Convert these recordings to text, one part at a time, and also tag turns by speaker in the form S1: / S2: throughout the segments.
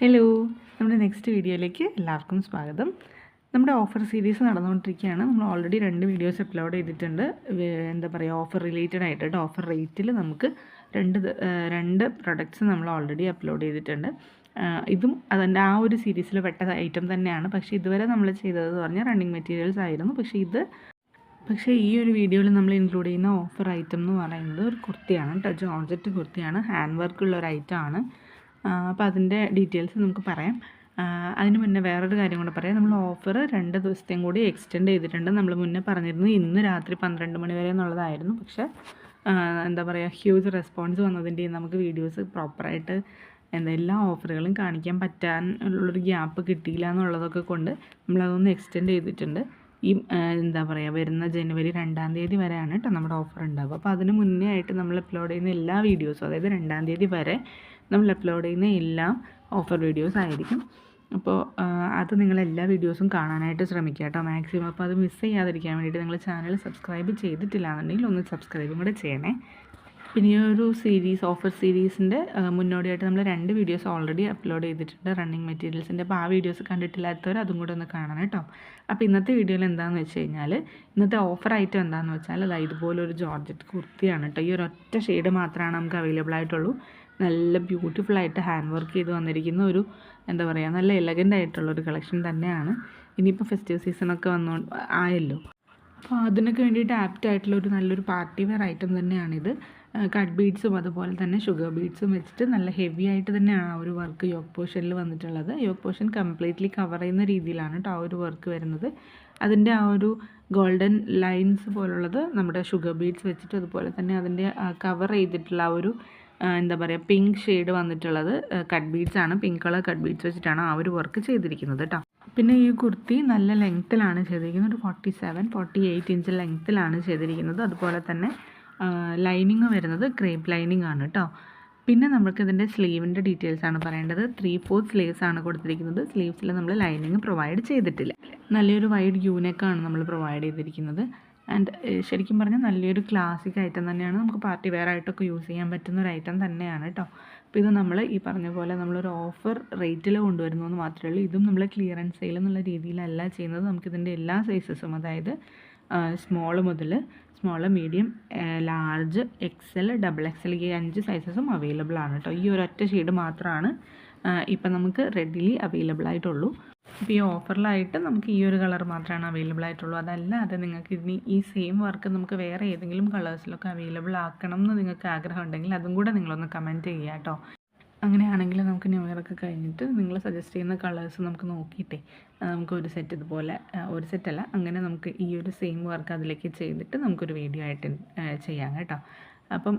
S1: Hello നമ്മുടെ next വീഡിയോയിലേക്ക് എല്ലാവർക്കും സ്വാഗതം. നമ്മുടെ ഓഫർ സീരീസ് നടന്നുകൊണ്ടിരിക്കുകയാണ്. നമ്മൾ ഓൾറെഡി രണ്ട് വീഡിയോസ് അപ്ലോഡ് ചെയ്തിട്ടുണ്ട്. എന്താ പറയുക ഓഫർ റിലേറ്റഡ് ആയിട്ട് ഓഫർ റേറ്റിൽ നമുക്ക് രണ്ട് രണ്ട് പ്രൊഡക്ട്സ് നമ്മൾ ഓൾറെഡി അപ്ലോഡ് ചെയ്തിട്ടുണ്ട്. ഇതും അതിന്റെ ആ ഒരു സീരീസിൽ പെട്ട ഐറ്റം തന്നെയാണ്. പക്ഷേ ഇതുവരെ നമ്മൾ ചെയ്തതെന്ന് പറഞ്ഞാൽ റണ്ണിങ് മെറ്റീരിയൽസ് ആയിരുന്നു. പക്ഷേ ഇത് പക്ഷേ ഈ ഒരു വീഡിയോയിൽ നമ്മൾ ഇൻക്ലൂഡ് ചെയ്യുന്ന ഓഫർ ഐറ്റം എന്ന് പറയുന്നത് ഒരു കുർത്തിയാണ്. കേട്ടോ ജോർജറ്റ് കുർത്തിയാണ്. ഹാൻഡ് വർക്കുള്ള ഒരു ഐറ്റമാണ് അപ്പോൾ അതിന്റെ ഡീറ്റെയിൽസ് നമുക്ക് പറയാം. അതിന് മുന്നേ വേറൊരു കാര്യം കൂടെ പറയാം. നമ്മൾ ഓഫർ രണ്ട് ദിവസത്തെയും കൂടി എക്സ്റ്റെൻഡ് ചെയ്തിട്ടുണ്ട്. നമ്മൾ മുന്നേ പറഞ്ഞിരുന്നു ഇന്ന് രാത്രി പന്ത്രണ്ട് മണി വരെ എന്നുള്ളതായിരുന്നു. പക്ഷേ എന്താ പറയുക ഹ്യൂജ് റെസ്പോൺസ് വന്നതിന്റെയും നമുക്ക് വീഡിയോസ് പ്രോപ്പറായിട്ട് എന്താ എല്ലാ ഓഫറുകളും കാണിക്കാൻ പറ്റാൻ ഉള്ളൊരു ഗ്യാപ്പ് കിട്ടിയില്ല എന്നുള്ളതൊക്കെ കൊണ്ട് നമ്മളതൊന്ന് എക്സ്റ്റെൻഡ് ചെയ്തിട്ടുണ്ട്. ഈ എന്താ പറയുക വരുന്ന ജനുവരി രണ്ടാം തീയതി വരെയാണ് കേട്ടോ നമ്മുടെ ഓഫർ ഉണ്ടാവുക. അപ്പോൾ അതിന് മുന്നേ ആയിട്ട് നമ്മൾ അപ്ലോഡ് ചെയ്യുന്ന എല്ലാ വീഡിയോസും അതായത് രണ്ടാം തീയതി വരെ നമ്മൾ അപ്ലോഡ് ചെയ്യുന്ന എല്ലാ ഓഫർ വീഡിയോസ് ആയിരിക്കും. അപ്പോൾ അത് നിങ്ങൾ എല്ലാ വീഡിയോസും കാണാനായിട്ട് ശ്രമിക്കുക കേട്ടോ മാക്സിമം അപ്പോൾ അത് മിസ് ചെയ്യാതിരിക്കാൻ വേണ്ടിയിട്ട് നിങ്ങൾ ചാനൽ സബ്സ്ക്രൈബ് ചെയ്തിട്ടില്ല എന്നുണ്ടെങ്കിൽ ഒന്ന് സബ്സ്ക്രൈബും കൂടെ ചെയ്യണേ. പിന്നെ ഈ ഒരു സീരീസ് ഓഫർ സീരീസിന്റെ മുന്നോടിയായിട്ട് നമ്മൾ രണ്ട് വീഡിയോസ് ഓൾറെഡി അപ്ലോഡ് ചെയ്തിട്ടുണ്ട്. റണ്ണിങ് മെറ്റീരിയൽസിന്റെ അപ്പോൾ ആ വീഡിയോസ് കണ്ടിട്ടില്ലാത്തവർ അതും കൂടെ ഒന്ന് കാണണം കേട്ടോ. അപ്പോൾ ഇന്നത്തെ വീഡിയോയിൽ എന്താണെന്ന് വെച്ച് കഴിഞ്ഞാൽ ഇന്നത്തെ ഓഫർ ഐറ്റം എന്താണെന്ന് വെച്ചാൽ അല്ല ഇതുപോലെ ഒരു ജോർജറ്റ് കുർത്തിയാണ് കേട്ടോ. ഈ ഒരു ഒറ്റ ഷെയ്ഡ് മാത്രമാണ് നമുക്ക് അവൈലബിൾ ആയിട്ടുള്ളൂ. നല്ല ബ്യൂട്ടിഫുൾ ആയിട്ട് ഹാൻഡ് വർക്ക് ചെയ്ത് വന്നിരിക്കുന്ന ഒരു എന്താ പറയുക നല്ല എലഗന്റ് ആയിട്ടുള്ള ഒരു കളക്ഷൻ തന്നെയാണ്. ഇനിയിപ്പോൾ ഫെസ്റ്റിവൽ സീസണൊക്കെ വന്നു ആയല്ലോ. അപ്പോൾ അതിനൊക്കെ വേണ്ടിയിട്ട് ആപ്റ്റ് ആയിട്ടുള്ള ഒരു നല്ലൊരു പാർട്ടി വെയർ ഐറ്റം തന്നെയാണിത്. കട്ട് ബീഡ്സും അതുപോലെ തന്നെ ഷുഗർ ബീഡ്സും വെച്ചിട്ട് നല്ല ഹെവി ആയിട്ട് തന്നെയാണ് ആ ഒരു വർക്ക് യോഗ് പോർഷനിൽ വന്നിട്ടുള്ളത്. യോഗ് പോർഷൻ കംപ്ലീറ്റ്ലി കവർ ചെയ്യുന്ന രീതിയിലാണ് കേട്ടോ ആ ഒരു വർക്ക് വരുന്നത്. അതിന്റെ ആ ഒരു ഗോൾഡൻ ലൈൻസ് പോലുള്ളത് നമ്മുടെ ഷുഗർ ബീഡ്സ് വെച്ചിട്ട് അതുപോലെ തന്നെ അതിന്റെ കവർ ചെയ്തിട്ടുള്ള ആ ഒരു എന്താ പറയുക പിങ്ക് ഷെയ്ഡ് വന്നിട്ടുള്ളത് കട്ട് ബീഡ്സ് ആണ്. പിങ്ക് കളർ കട്ട് ബീഡ്സ് വെച്ചിട്ടാണ് ആ ഒരു വർക്ക് ചെയ്തിരിക്കുന്നത് കേട്ടോ പിന്നെ ഈ കുർത്തി നല്ല ലെങ്ത്തിലാണ് ചെയ്തിരിക്കുന്നത്. ഒരു forty seven forty eight inch ലെങ്ത്തിലാണ് ചെയ്തിരിക്കുന്നത്. അതുപോലെ തന്നെ ലൈനിങ് വരുന്നത് ക്രേപ്പ് ലൈനിങ് ആണ് കേട്ടോ പിന്നെ നമുക്ക് ഇതിന്റെ സ്ലീവിന്റെ ഡീറ്റെയിൽസ് ആണ് പറയേണ്ടത്. ത്രീ ഫോർത്ത് സ്ലീവ്സ് ആണ് കൊടുത്തിരിക്കുന്നത്. സ്ലീവ്സിൽ നമ്മൾ ലൈനിങ് പ്രൊവൈഡ് ചെയ്തിട്ടില്ല. നല്ലൊരു വൈഡ് യൂനെക്കാണ് നമ്മൾ പ്രൊവൈഡ് ചെയ്തിരിക്കുന്നത്. ആൻഡ് ശരിക്കും പറഞ്ഞാൽ നല്ലൊരു ക്ലാസിക് ഐറ്റം തന്നെയാണ്. നമുക്ക് പാർട്ടി വെയർ ആയിട്ടൊക്കെ യൂസ് ചെയ്യാൻ പറ്റുന്ന ഒരു ഐറ്റം തന്നെയാണ് കേട്ടോ അപ്പോൾ ഇത് നമ്മൾ ഈ പറഞ്ഞ പോലെ നമ്മളൊരു ഓഫർ റേറ്റിൽ കൊണ്ടുവരുന്നു എന്ന് മാത്രമേ ഉള്ളൂ. ഇതും നമ്മൾ ക്ലിയറൻസ് സെയിൽ എന്നുള്ള രീതിയിലല്ല ചെയ്യുന്നത്. നമുക്കിതിന്റെ എല്ലാ സൈസസും അതായത് സ്മോൾ മുതൽ small medium large XL double XL ഈ അഞ്ച് സൈസസും അവൈലബിൾ ആണ് കേട്ടോ ഈ ഒരൊറ്റ ഷെയ്ഡ് മാത്രമാണ് ഇപ്പം നമുക്ക് റെഡിലി അവൈലബിൾ ആയിട്ടുള്ളൂ. ഇപ്പോൾ ഈ ഓഫറിലായിട്ട് നമുക്ക് ഈ ഒരു കളർ മാത്രമാണ് അവൈലബിൾ ആയിട്ടുള്ളൂ. അതല്ലാതെ നിങ്ങൾക്ക് ഇനി ഈ സെയിം വർക്ക് നമുക്ക് വേറെ ഏതെങ്കിലും കളേഴ്സിലൊക്കെ അവൈലബിൾ ആക്കണം എന്ന് നിങ്ങൾക്ക് ആഗ്രഹം ഉണ്ടെങ്കിൽ അതും കൂടെ നിങ്ങളൊന്ന് കമന്റ് ചെയ്യുക കേട്ടോ. അങ്ങനെയാണെങ്കിൽ നമുക്ക് ന്യൂ ഇയറൊക്കെ കഴിഞ്ഞിട്ട് നിങ്ങൾ സജസ്റ്റ് ചെയ്യുന്ന കളേഴ്സ് നമുക്ക് നോക്കിയിട്ടേ നമുക്ക് ഒരു സെറ്റ് ഇതുപോലെ ഒരു സെറ്റല്ല അങ്ങനെ നമുക്ക് ഈ ഒരു സെയിം വർക്ക് അതിലേക്ക് ചെയ്തിട്ട് നമുക്കൊരു വീഡിയോ ആയിട്ട് ചെയ്യാം കേട്ടോ. അപ്പം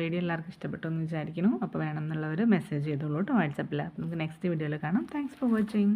S1: വീഡിയോ എല്ലാവർക്കും ഇഷ്ടപ്പെട്ടു എന്ന് വിചാരിക്കുന്നു. അപ്പോൾ വേണമെന്നുള്ളവർ മെസ്സേജ് ചെയ്തോളൂ കേട്ടോ വാട്സപ്പിൽ നമുക്ക് നെക്സ്റ്റ് വീഡിയോയിൽ കാണാം. Thanks for watching